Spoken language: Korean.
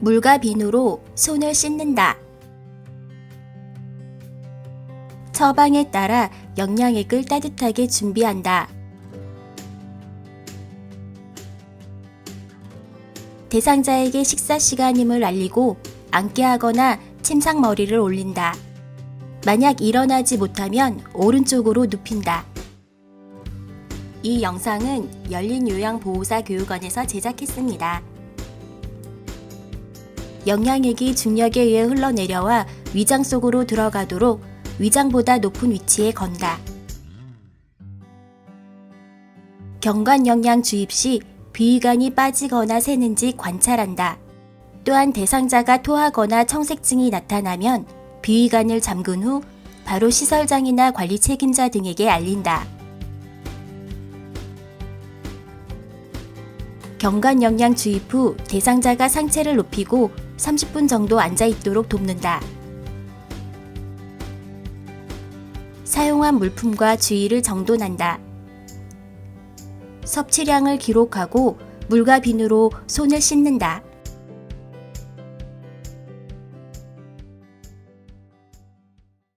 물과 비누로 손을 씻는다. 처방에 따라 영양액을 따뜻하게 준비한다. 대상자에게 식사 시간임을 알리고 앉게 하거나 침상머리를 올린다. 만약 일어나지 못하면 오른쪽으로 눕힌다. 이 영상은 열린요양보호사 교육원에서 제작했습니다. 영양액이 중력에 의해 흘러내려와 위장 속으로 들어가도록 위장보다 높은 위치에 건다. 경관 영양 주입 시 비위관이 빠지거나 새는지 관찰한다. 또한 대상자가 토하거나 청색증이 나타나면 비위관을 잠근 후 바로 시설장이나 관리 책임자 등에게 알린다. 경관 영양 주입 후 대상자가 상체를 높이고 30분 정도 앉아 있도록 돕는다. 사용한 물품과 주의를 정돈한다. 섭취량을 기록하고 물과 비누로 손을 씻는다.